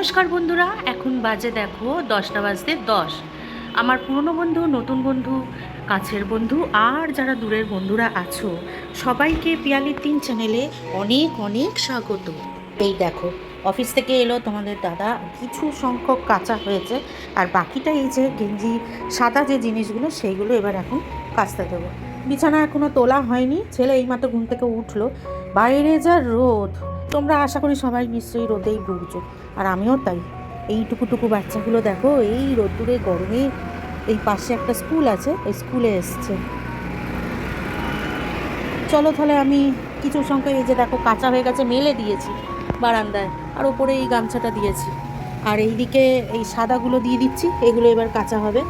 নমস্কার বন্ধুরা, এখন বাজে দেখো দশটা বাজতে দশ। আমার পুরনো বন্ধু, নতুন বন্ধু, কাছের বন্ধু, আর যারা দূরের বন্ধুরা আছো, সবাইকে পিয়ালির তিন চ্যানেলে অনেক অনেক স্বাগত। এই দেখো, অফিস থেকে এলো তোমাদের দাদা, কিছু সংখ্যক কাঁচা হয়েছে, আর বাকিটা এই যে গেঞ্জি, সাদা যে জিনিসগুলো, সেইগুলো এবার এখন কাচতে দেবো। বিছানা এখনও তোলা হয়নি, ছেলে এইমাত্র ঘুম থেকে উঠল। বাইরে যা রোদ, তোমরা আশা করি সবাই নিশ্চয়ই রোদেই ভুগছো। আর আমিও তাই। এইটুকুটুকু বাচ্চাগুলো দেখো, এই রোদ্দুরে, গরমে, এই পাশে একটা স্কুল আছে ওই স্কুলে এসছে। চলো তাহলে আমি কিছু সংখ্যা এই যে দেখো, কাঁচা হয়ে গেছে, মেলে দিয়েছি বারান্দায়। আর ওপরে এই গামছাটা দিয়েছি। আর এইদিকে এই সাদাগুলো দিয়ে দিচ্ছি, এগুলো এবার কাঁচা হবে।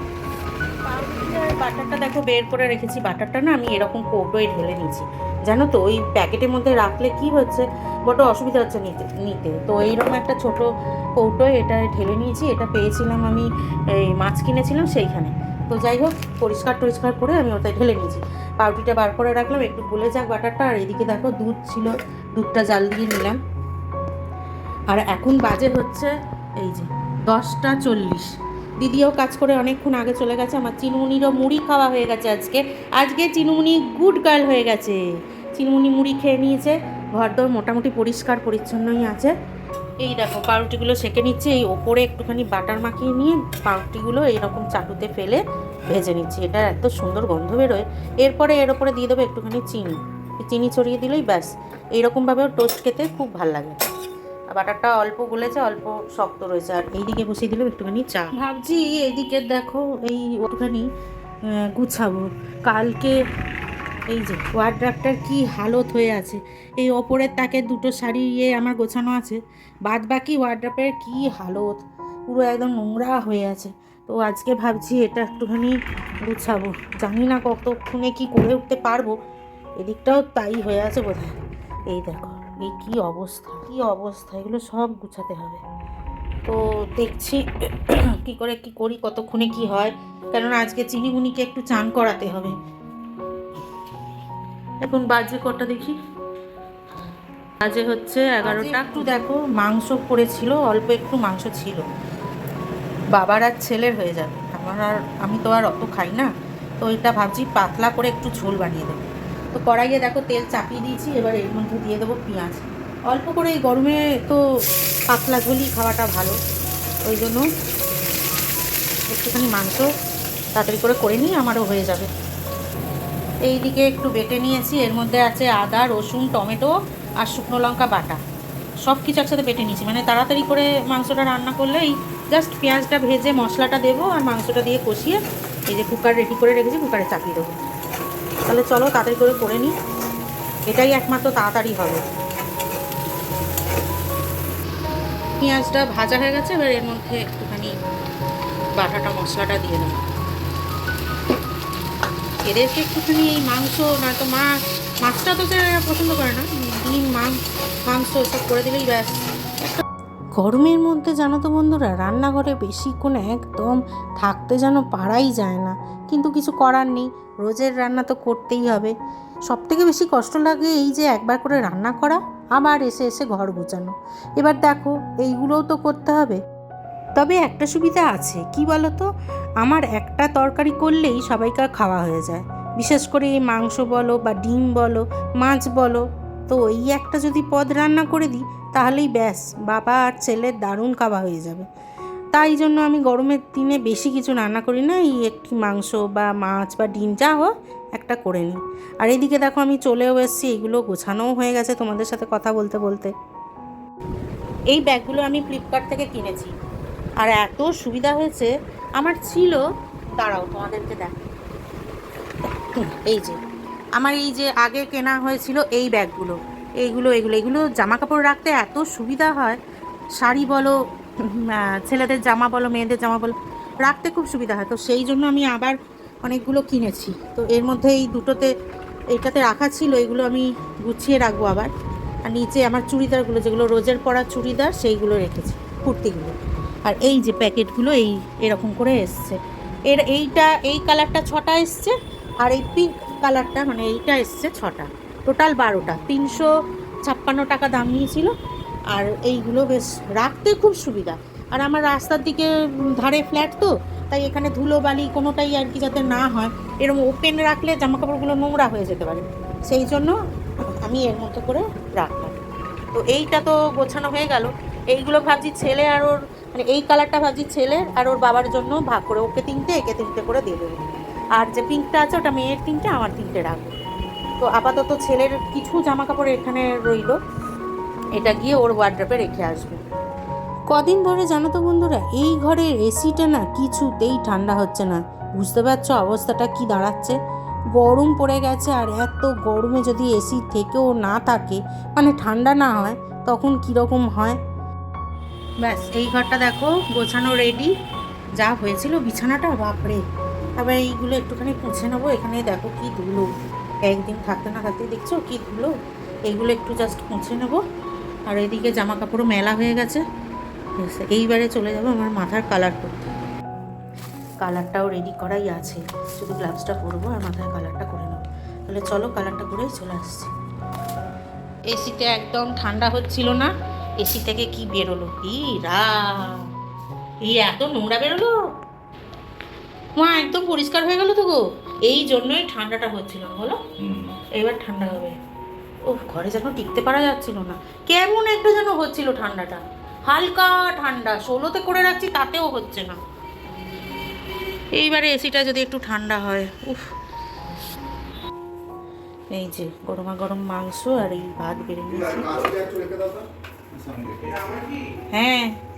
বাটারটা দেখো, বের করে রেখেছি। বাটারটা না আমি এরকম কৌটোয় ঢেলে নিয়েছি। জানো তো, ওই প্যাকেটের মধ্যে রাখলে কি হচ্ছে? বড় অসুবিধা হচ্ছে নিতে নিতে। তো এইরকম একটা ছোট কৌটোয় এটা ঢেলে নিয়েছি, এটা পেয়েছিলাম আমি, এই মাছ কিনেছিলাম সেইখানে। তো যাই হোক, পরিষ্কার টরিষ্কার করে আমি ওটা ঢেলে নিয়েছি। পাউরুটিটা বার করে রাখলাম, একটু গলে যাক বাটারটা, আর এদিকে দেখো দুধ ছিল, দুধটা জাল দিয়ে নিলাম। আর এখন বাজে হচ্ছে, এই যে, দশটা চল্লিশ। দিদিও কাজ করে অনেকক্ষণ আগে চলে গেছে, আমার চিনুমুনিরও মুড়ি খাওয়া হয়ে গেছে আজকে। আজকে চিনুমুনি গুড গার্ল হয়ে গেছে। চিনুমুনি মুড়ি খেয়ে নিয়েছে, ঘরদোর মোটামুটি পরিষ্কার পরিচ্ছন্নই আছে। এই দেখো, পাউরুটিগুলো সেঁকে নিচ্ছে, এই ওপরে একটুখানি বাটার মাখিয়ে নিয়ে পাউরুটিগুলো এইরকম চাটুতে ফেলে ভেজে নিচ্ছি। এটা এত সুন্দর গন্ধ বেরোয়। এরপরে এর ওপরে দিয়ে দেবো একটুখানি চিনি। চিনি ছড়িয়ে দিলেই ব্যাস। এইরকমভাবেও টোস্ট খেতে খুব ভালো লাগে। বাটারটা অল্প গলেছে, অল্প শক্ত রয়েছে। আর এইদিকে বসিয়ে দিলাম একটুখানি চা। ভাবছি এইদিকে দেখো, এই একটুখানি গুছাবো। কালকে এই যে ওয়ার্ড্রাফটার কি হালত হয়ে আছে। এই ওপরের তাকে দুটো শাড়ি ইয়ে আমার গোছানো আছে। বাদ বাকি ওয়ার্ড্রাফের কি হালত। পুরো একদম নোংরা হয়ে আছে। তো আজকে ভাবছি এটা একটুখানি গুছাবো। জানি না কতক্ষণে কি করে উঠতে পারব। এদিকটাও তাই হয়ে আছে বোধহয়। এই দেখো। এই কি অবস্থা? কি অবস্থা? এগুলো সব গুছাতে হবে। তো দেখছি কি করে কি করি কতক্ষণে কি হয়? কেননা আজকে চিনিমুনিকে একটু চান করাতে হবে। এখন বাজে কটা দেখি? বাজে হচ্ছে এগারোটা। একটু দেখো মাংস পড়েছিল অল্প একটু মাংস ছিল। বাবার আর ছেলের হয়ে যাবে। আমার আর আমি তো আর অত খাই না। তো এটা ভাবছি পাতলা করে একটু ঝোল বানিয়ে দেবো। তো কড়াইয়ে দেখো তেল চাপিয়ে দিয়েছি, এবার এর মধ্যে দিয়ে দেবো পেঁয়াজ। অল্প করে এই গরমে তো পাতলা ঝোলই খাওয়াটা ভালো। ওই জন্য একটুখানি মাংস তাড়াতাড়ি করে করে নিই আমারও হয়ে যাবে। এই দিকে একটু বেটে নিয়েছি, এর মধ্যে আছে আদা, রসুন, টমেটো আর শুকনো লঙ্কা বাটা। সব কিছু একসাথে বেটে নিয়েছি মানে তাড়াতাড়ি করে মাংসটা রান্না করলেই জাস্ট পেঁয়াজটা ভেজে মশলাটা দেবো আর মাংসটা দিয়ে কষিয়ে এই যে কুকার রেডি করে রেখেছি, কুকারে চাপিয়ে দেবো। তাহলে চলো তাড়াতাড়ি করে করে নিই। এটাই একমাত্র তাড়াতাড়ি হবে। পেঁয়াজটা ভাজা হয়ে গেছে, এবার এর মধ্যে একটুখানি বাটাটা, মশলাটা দিয়ে দেবো। এদেরকে একটুখানি এই মাংস, নয়তো মাছ মাছটা তো সে পছন্দ করে না, ডিম মাংস এসব করে দিলেই ব্যাস। গরমের মধ্যে জানো তো বন্ধুরা, রান্নাঘরে বেশিক্ষণ একদম থাকতে যেন পারাই যায় না। কিন্তু কিছু করার নেই, রোজের রান্না তো করতেই হবে। সব থেকে বেশি কষ্ট লাগে এই যে একবার করে রান্না করা, আবার এসে এসে ঘর গোছানো। এবার দেখো, এইগুলোও তো করতে হবে। তবে একটা সুবিধা আছে, কি বলো তো আমার একটা তরকারি করলেই সবাইকার খাওয়া হয়ে যায়। বিশেষ করে এই মাংস বলো বা ডিম বলো, মাছ বলো তো এই একটা যদি পদ রান্না করে দিই, তাহলেই ব্যাস, বাবা আর ছেলের দারুণ খাওয়া হয়ে যাবে। তাই জন্য আমি গরমের দিনে বেশি কিছু রান্না করি না, এই একটি মাংস বা মাছ বা ডিম যা হোক একটা করে নিই। আর এদিকে দেখো আমি চলেও এসেছি, এগুলো গোছানোও হয়ে গেছে তোমাদের সাথে কথা বলতে বলতে। এই ব্যাগগুলো আমি ফ্লিপকার্ট থেকে কিনেছি। আর এত সুবিধা হয়েছে, আমার ছিল, দাঁড়াও তোমাদেরকে দেখ। এই যে আমার এই যে আগে কেনা হয়েছিল এই ব্যাগগুলো, এইগুলো এগুলো এগুলো জামা কাপড় রাখতে এত সুবিধা হয়। শাড়ি বলো ছেলেদের জামা বলো, মেয়েদের জামা বলো, রাখতে খুব সুবিধা হয়। তো সেই জন্য আমি আবার অনেকগুলো কিনেছি। তো এর মধ্যে এই দুটোতে, এইটাতে রাখা ছিল এগুলো আমি গুছিয়ে রাখব আবার। আর নিচে আমার চুড়িদারগুলো, যেগুলো রোজের পরা চুড়িদার, সেইগুলো রেখেছি, কুর্তিগুলো। আর এই যে প্যাকেটগুলো, এই এরকম করে এসছে। এর এইটা, এই কালারটা ছটা এসছে, আর এই পিঙ্ক কালারটা মানে এইটা এসছে ছটা। টোটাল বারোটা, তিনশো ছাপ্পান্ন টাকা দাম নিয়েছিল। আর এইগুলো বেশ রাখতে খুব সুবিধা। আর আমার রাস্তার দিকে ধারে ফ্ল্যাট তো, তাই এখানে ধুলো বালি কোনোটাই আর কি যাতে না হয়। এরকম ওপেন রাখলে জামা কাপড়গুলো নোংরা হয়ে যেতে পারে। সেই জন্য আমি এর মতো করে রাখলাম। তো এইটা তো গোছানো হয়ে গেল। এইগুলো ভাবছি ছেলে আর ওর মানে এই কালারটা ভাবছি ছেলে আর ওর বাবার জন্য ভাগ করে। ওকে তিনটে, একে তিনটে করে দিয়ে দেবো। আর যে পিঙ্কটা আছে ওটা মেয়ের তিনটে আমার তিনটে রাখব তো আপাতত ছেলের কিছু জামা কাপড় এখানে রইল। এটা গিয়ে ওর ওয়ার্ড্রপে রেখে আসবে। কদিন ধরে জানো তো বন্ধুরা এই ঘরের এসিটা না কিছুতেই ঠান্ডা হচ্ছে না। বুঝতে পারছ অবস্থাটা কি দাঁড়াচ্ছে? গরম পড়ে গেছে আর এত গরমে যদি এসি থেকেও না থাকে মানে ঠান্ডা না হয় তখন কীরকম হয়? ব্যাস এই ঘরটা দেখো গোছানো রেডি যা হয়েছিল বিছানাটা বাপরে। আবার এইগুলো একটুখানি পুছে নেব। এখানে দেখো কি ধুলো। একদিন থাকতে না থাকতে দেখছ কি ধুলো? এইগুলো একটু জাস্ট মুছে নেব। আর এদিকে জামা কাপড়ও মেলা হয়ে গেছে। এইবারে চলে যাব আমার মাথার কালার করতে কালারটাও রেডি করাই আছে। শুধু গ্লাভসটা পরবো আর মাথায় কালারটা করে নেব। তাহলে চলো কালারটা করেই চলে আসছি। এসিতে একদম ঠান্ডা হচ্ছিল না। এসি থেকে কি বেরোলো? ই রা এত নোংরা বেরোলো? মা একদম পরিষ্কার হয়ে গেল তো গো। এই জন্যই ঠান্ডাটা হচ্ছিল বলো। এবার ঠান্ডা হবে। ও ঘরে যেন টিকতে পারা যাচ্ছিল না। কেমন একটা যেন হচ্ছিল ঠান্ডাটা। হালকা ঠান্ডা ষোলোতে করে রাখছি তাতেও হচ্ছে না। এইবারে এসিটা যদি একটু ঠান্ডা হয় উফ। এই যে গরমা গরম মাংস আর এই ভাত বেড়ে নিয়েছি। হ্যাঁ।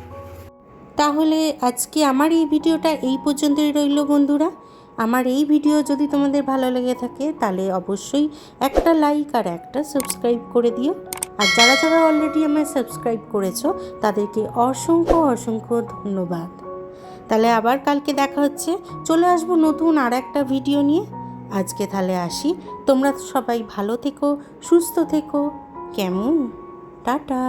তাহলে আজকে আমার এই ভিডিওটা এই পর্যন্তই রইল বন্ধুরা। আমার এই ভিডিও যদি তোমাদের ভালো লেগে থাকে, তাহলে অবশ্যই একটা লাইক আর একটা সাবস্ক্রাইব করে দিও। আর যারা যারা অলরেডি আমায় সাবস্ক্রাইব করেছ, তাদেরকে অসংখ্য অসংখ্য ধন্যবাদ। তাহলে আবার কালকে দেখা হচ্ছে। চলে আসব নতুন আর একটা ভিডিও নিয়ে। আজকে তাহলে আসি। তোমরা সবাই ভালো থেকো, সুস্থ থেকো। কেমন? টাটা।